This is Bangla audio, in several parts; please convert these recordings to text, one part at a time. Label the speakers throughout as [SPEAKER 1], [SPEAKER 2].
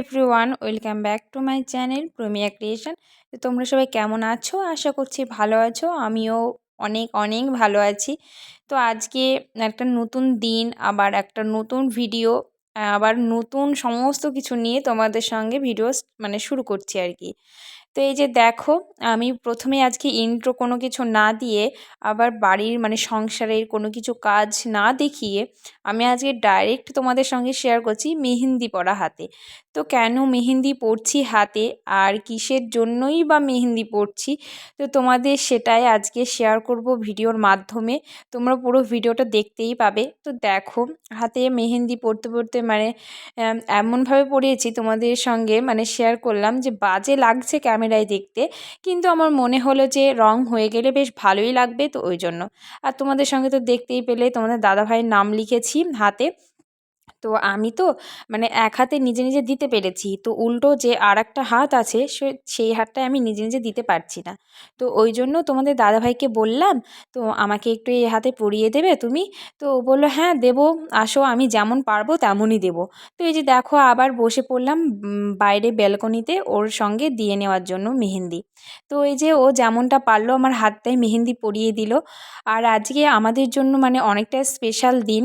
[SPEAKER 1] Everyone welcome back to my channel Promiya creation তো তোমরা সবাই কেমন আছো? আশা করছি ভালো আছো। আমিও অনেক অনেক ভালো আছি। তো আজকে একটা নতুন দিন, আবার একটা নতুন ভিডিও আবার নতুন সমস্ত কিছু নিয়ে তোমাদের সঙ্গে ভিডিও মানে শুরু করছি আর কি। তো এই যে দেখো, আমি প্রথমে আজকে ইন্ট্রো কোনো কিছু না দিয়ে, আবার বাড়ির মানে সংসারের কোনো কিছু কাজ না দেখিয়ে, আমি আজকে ডাইরেক্ট তোমাদের সঙ্গে শেয়ার করছি মেহেন্দি পরা হাতে। তো কেন মেহেন্দি পরছি হাতে? আর কিসের জন্যই বা মেহেন্দি পরছি? তো তোমাদের সেটাই আজকে শেয়ার করব ভিডিওর মাধ্যমে। তোমরা পুরো ভিডিওটা দেখতেই পাবে। তো দেখো, হাতে মেহেন্দি পরতে পরতে মানে এমনভাবে পরিয়েছি তোমাদের সঙ্গে মানে শেয়ার করলাম যে বাজে লাগছে ক্যামেরায় দেখতে, কিন্তু আমার মনে হলো যে রং হয়ে গেলে বেশ ভালোই লাগবে তো ওই জন্য। আর তোমাদের সঙ্গে তো দেখতেই পেলে, তোমাদের দাদাভাইয়ের নাম লিখেছি হাতে। তো আমি তো মানে এক হাতে নিজে নিজে দিতে পেরেছি। তো উল্টো যে আর একটা হাত আছে, সে, সেই হাতটায় আমি নিজে নিজে দিতে পারছি না। তো ওই জন্য তোমাদের দাদাভাইকে বললাম, তো আমাকে একটু এই হাতে পরিয়ে দেবে তুমি? তো ও বলল হ্যাঁ দেবো। আসো, আমি যেমন পারব তেমনই দেবো। তো এই যে দেখো, আবার বসে পড়লাম বাইরে ব্যালকনিতে ওর সঙ্গে দিয়ে নেওয়ার জন্য মেহেন্দি। তো এই যে ও যেমনটা পারল, আমার হাতটায় মেহেন্দি পরিয়ে দিল। আর আজকে আমাদের জন্য মানে অনেকটা স্পেশাল দিন।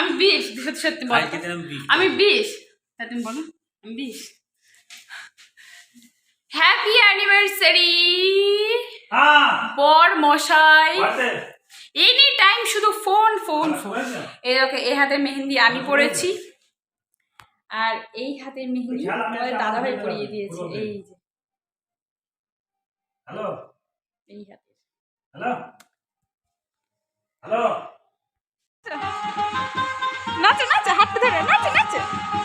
[SPEAKER 2] আমি
[SPEAKER 3] বিশ সত্যি বলো।
[SPEAKER 2] আমি বিষ
[SPEAKER 3] বিশ। তা তুমি বলো আমি বিশ। হ্যাপি অ্যানিভার্সারি
[SPEAKER 2] হ্যাঁ।
[SPEAKER 3] বর মশাই। এনি টাইম শুধু ফোন ফোন
[SPEAKER 2] হ্যাঁ,
[SPEAKER 3] ফোন এই দেখো এই হাতে মেহেন্দি আমি পরেছি। আর এই হাতের মেহেন্দি
[SPEAKER 2] একটা
[SPEAKER 3] দাদাভাই
[SPEAKER 2] আমাদের
[SPEAKER 3] পরিয়ে দিয়েছে। এই যে।
[SPEAKER 2] হ্যালো?
[SPEAKER 3] এই হাতে।
[SPEAKER 2] হ্যালো? হ্যালো?
[SPEAKER 3] নাচো নাচে হাঁটতে ধরে নাচে নাচো। নাচো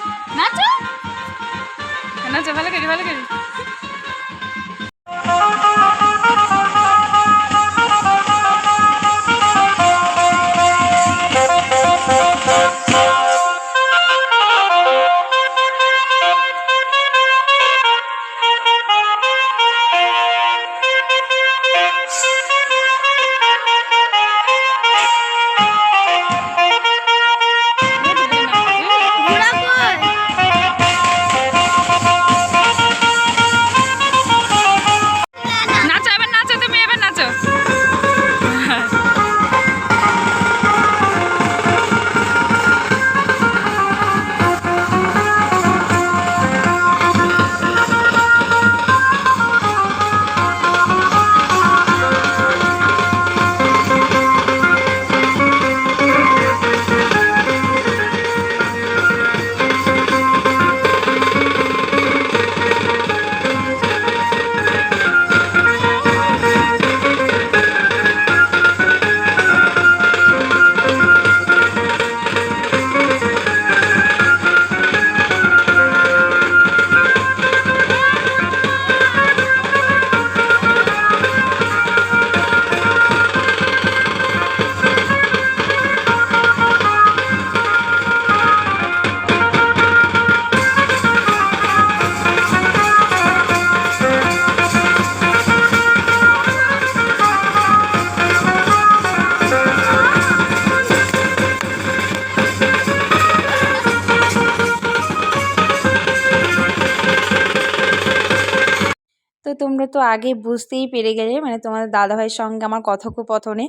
[SPEAKER 1] তো তোমরা তো আগে বুঝতেই পেরে গেলে মানে তোমাদের দাদাভাইয়ের সঙ্গে আমার কথোপকথনে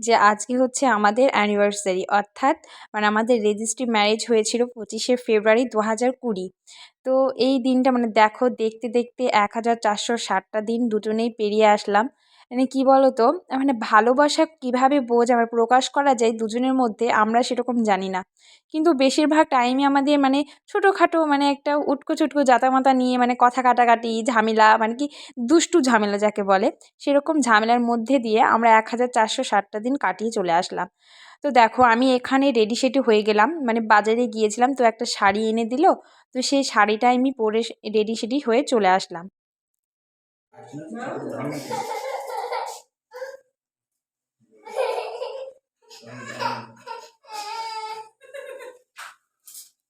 [SPEAKER 1] যে আজকে হচ্ছে আমাদের অ্যানিভার্সারি অর্থাৎ মানে আমাদের রেজিস্ট্রি ম্যারেজ হয়েছিল পঁচিশে ফেব্রুয়ারি দু হাজার কুড়ি। তো এই দিনটা মানে দেখো, দেখতে দেখতে এক হাজার চারশো ষাটটা দিন দুজনেই পেরিয়ে আসলাম। মানে কী বলো তো মানে ভালোবাসা কীভাবে বোঝ প্রকাশ করা যায় দুজনের মধ্যে আমরা সেরকম জানি না। কিন্তু বেশিরভাগ টাইমে আমাদের মানে ছোটোখাটো মানে একটা উটকো চুটকো জাতামাতা নিয়ে মানে কথা কাটাকাটি, ঝামেলা মানে কি দুষ্টু ঝামেলা যাকে বলে, সেরকম ঝামেলার মধ্যে দিয়ে আমরা এক হাজার চারশো ষাটটা দিন কাটিয়ে চলে আসলাম। তো দেখো, আমি এখানে রেডি সেডি হয়ে গেলাম মানে বাজারে গিয়েছিলাম, তো একটা শাড়ি এনে দিল, তো সেই শাড়িটা আমি পরে রেডি সেডি হয়ে চলে আসলাম।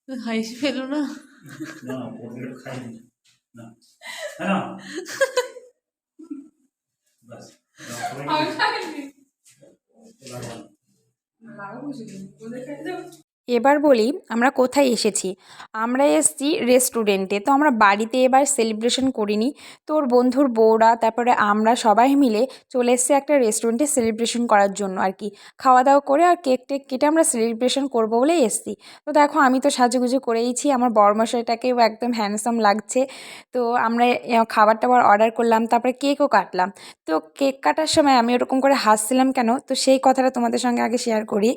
[SPEAKER 3] হাসি ফেলো না।
[SPEAKER 2] না খাইনি। না। হ্যাঁ বাস
[SPEAKER 1] এবার বলি আমরা কোথায় এসেছি। আমরা এসেছি রেস্টুরেন্টে তো আমরা বাড়িতে এবার সেলিব্রেশন করিনি। তোর বন্ধুর বউরা, তারপরে আমরা সবাই মিলে চলে এসেছি একটা রেস্টুরেন্টে সেলিব্রেশন করার জন্য আর কি। খাওয়া দাওয়া করে আর কেক টেক কেটে আমরা সেলিব্রেশন করব বলেই এসেছি। তো দেখো আমি তো সাজুগুজু করেইছি, আমার বরমশাইটাকেও একদম হ্যান্ডসাম লাগছে। তো আমরা খাবার টাবার অর্ডার করলাম, তারপরে কেকও কাটলাম। তো কেক কাটার সময় আমি ওরকম করে হাসছিলাম কেন? তো সেই কথাটা তোমাদের সঙ্গে আগে শেয়ার করি।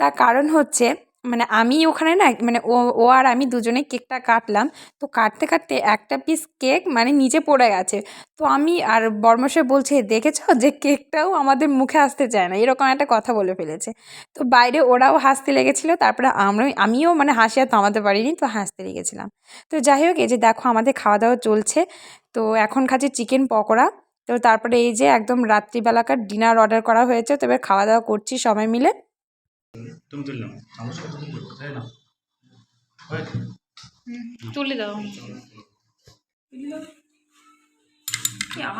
[SPEAKER 1] তার কারণ হচ্ছে মানে আমি ওখানে না মানে ও ও আর আমি দুজনে কেকটা কাটলাম। তো কাটতে কাটতে একটা পিস কেক মানে নিচে পড়ে গেছে। তো আমি আর বর্মশাই বলছে, দেখেছ যে কেকটাও আমাদের মুখে আসতে চায় না? এরকম একটা কথা বলে ফেলেছে। তো বাইরে ওরাও হাসতে লেগেছিল, তারপরে আমরা আমিও মানে হাসি আর থামাতে পারিনি, তো হাসতে লেগেছিলাম। তো যাই হোক এই যে দেখো আমাদের খাওয়া দাওয়া চলছে। তো এখন খাচ্ছি চিকেন পকোড়া। তো তারপরে এই যে একদম রাত্রিবেলাকার ডিনার অর্ডার করা হয়েছে, তো এবার খাওয়া দাওয়া করছি সবাই মিলে।
[SPEAKER 2] তুমি তুললাম আমার সাথে তুমি করতে তাই না
[SPEAKER 3] দাও।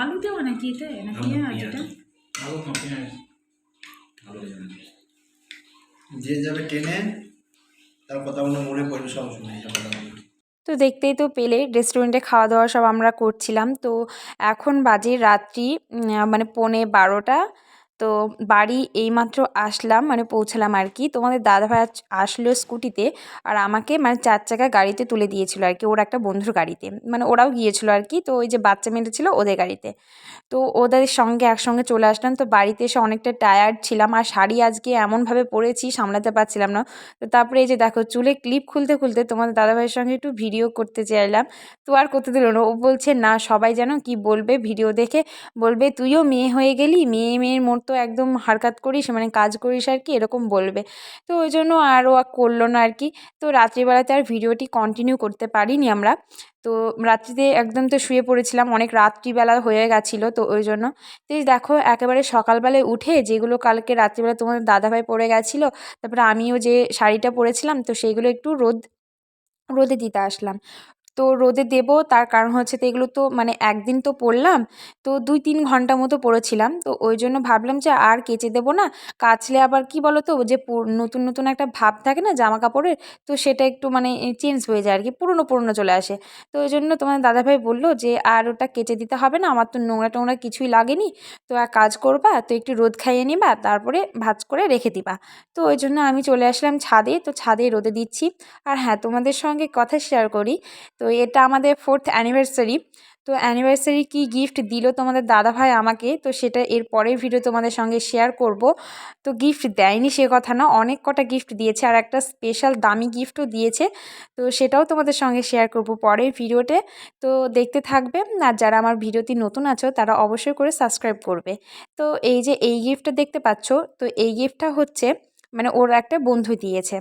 [SPEAKER 3] আলু দেওয়া নাকি না পেঁয়াজ। এটা
[SPEAKER 4] যে যাবে টেনে তার কথাগুলো মনে পড়বে সব শুনে
[SPEAKER 1] তো দেখতেই তো পেলে রেস্টুরেন্টে খাওয়া দাওয়া সব আমরা করছিলাম। তো এখন বাজে রাত্রি মানে পৌনে বারোটা। তো বাড়ি এইমাত্র আসলাম মানে পৌঁছালাম আর কি। তোমাদের দাদাভাই আসলো স্কুটিতে আর আমাকে মানে চার চাকা গাড়িতে তুলে দিয়েছিল আর কি, ওর একটা বন্ধুর গাড়িতে। মানে ওরাও গিয়েছিল আর কি, তো ওই যে বাচ্চা মেয়েটা ছিল ওদের গাড়িতে। তো ওদের সঙ্গে একসঙ্গে চলে আসলাম, তো বাড়িতে এসে অনেকটা টায়ার্ড ছিলাম আর শাড়ি আজকে এমনভাবে পরেছি, সামলাতে পারছিলাম না। তো তারপরে এই যে দেখো, চুলে ক্লিপ খুলতে খুলতে তোমাদের দাদাভাইয়ের সঙ্গে একটু ভিডিও করতে চাইলাম। তো আর করতে দিল না, ও বলছে, না, সবাই যেন কি বলবে ভিডিও দেখে বলবে, তুইও মেয়ে হয়ে গেলি মেয়ে মেয়ের মতো একদম হারকাত করিস মানে কাজ করিস আর কি, এরকম বলবে। তো ওই জন্য আর ও করল না আর কি। তো রাত্রিবেলাতে আর ভিডিওটি কন্টিনিউ করতে পারিনি আমরা। তো রাত্রিতে একদম তো শুয়ে পড়েছিলাম, অনেক রাত্রিবেলা হয়ে গেছিল তো ওই জন্য। তো দেখো, একেবারে সকালবেলায় উঠে যেগুলো কালকে রাত্রিবেলা তোমাদের দাদাভাই পরে গেছিল, তারপরে আমিও যে শাড়িটা পরেছিলাম, তো সেইগুলো একটু রোদ, রোদে দিতে আসলাম। তো রোদে দেবো, তার কারণ হচ্ছে তো এগুলো তো মানে একদিন তো পরলাম তো দুই তিন ঘণ্টা মতো পরেছিলাম তো ওই জন্য ভাবলাম যে আর কেচে দেবো না, কাচলে আবার কি বলো তো যে নতুন নতুন একটা ভাব থাকে না জামা কাপড়ের তো সেটা একটু মানে চেঞ্জ হয়ে যায় আর কি পুরনো পুরনো চলে আসে। তো ওই জন্য তোমার দাদাভাই বলল যে আর ওটা কেচে দিতে হবে না, আমার তো নোংরা টোংরা কিছুই লাগেনি, তো এক কাজ করবা, তো একটু রোদ খাইয়ে নিবা, তারপরে ভাজ করে রেখে দিবা। তো ওই জন্য আমি চলে আসলাম ছাদে, তো ছাদে রোদে দিচ্ছি। আর হ্যাঁ তোমাদের সঙ্গে কথা শেয়ার করি। তো এটা আমাদের ফোর্থ অ্যানিভার্সারি তো অ্যানিভার্সারি কি গিফট দিল তোমাদের দাদাভাই আমাকে, তো সেটা এর পরের ভিডিও তোমাদের সঙ্গে শেয়ার করব। তো গিফট দেয়নি সে কথা না, অনেক কটা গিফট দিয়েছে আর একটা স্পেশাল দামি গিফটও দিয়েছে, তো সেটাও তোমাদের সঙ্গে শেয়ার করব পরের ভিডিওতে তো। দেখতে থাকবে, আর যারা আমার ভিডিওটি নতুন আছো, তারা অবশ্যই করে সাবস্ক্রাইব করবে। তো এই যে এই গিফটটা দেখতে পাচ্ছ, তো এই গিফটটা হচ্ছে মানে ওর একটা বন্ধু দিয়েছে।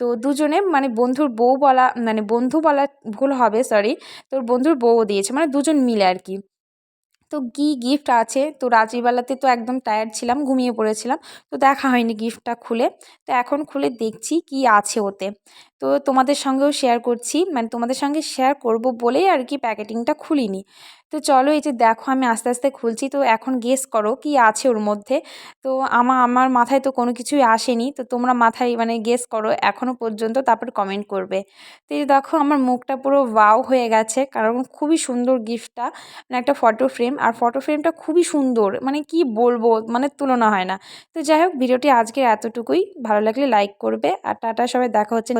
[SPEAKER 1] তো দুজনে মানে বন্ধুর বউ বলা মানে বন্ধু বলা ভুল হবে সরি তোর বন্ধুর বউও দিয়েছে মানে দুজন মিলে আর কি। তো কী গিফট আছে? তো রাত্রিবেলাতে তো একদম টায়ার্ড ছিলাম, ঘুমিয়ে পড়েছিলাম, তো দেখা হয়নি গিফটটা খুলে। তো এখন খুলে দেখছি কি আছে ওতে। তো তোমাদের সঙ্গেও শেয়ার করছি মানে তোমাদের সঙ্গে শেয়ার করব বলেই আর কি প্যাকেটিংটা খুলিনি। তো চলো এই যে দেখো আমি আস্তে আস্তে খুলছি, তো এখন গেস করো কি আছে ওর মধ্যে। তো আমার আমার মাথায় তো কোনো কিছুই আসেনি, তো তোমরা মাথায় মানে গেস করো এখনও পর্যন্ত, তারপর কমেন্ট করবে। তো এই দেখো আমার মুখটা পুরো ওয়াও হয়ে গেছে, কারণ খুবই সুন্দর গিফটটা মানে একটা ফটো ফ্রেম আর ফটো ফ্রেমটা খুবই সুন্দর মানে কি বলব মানে তুলনা হয় না। তো যাই হোক, ভিডিওটি আজকে এতটুকুই, ভালো লাগলে লাইক করবে, আর টাটা, সবাই দেখা হচ্ছে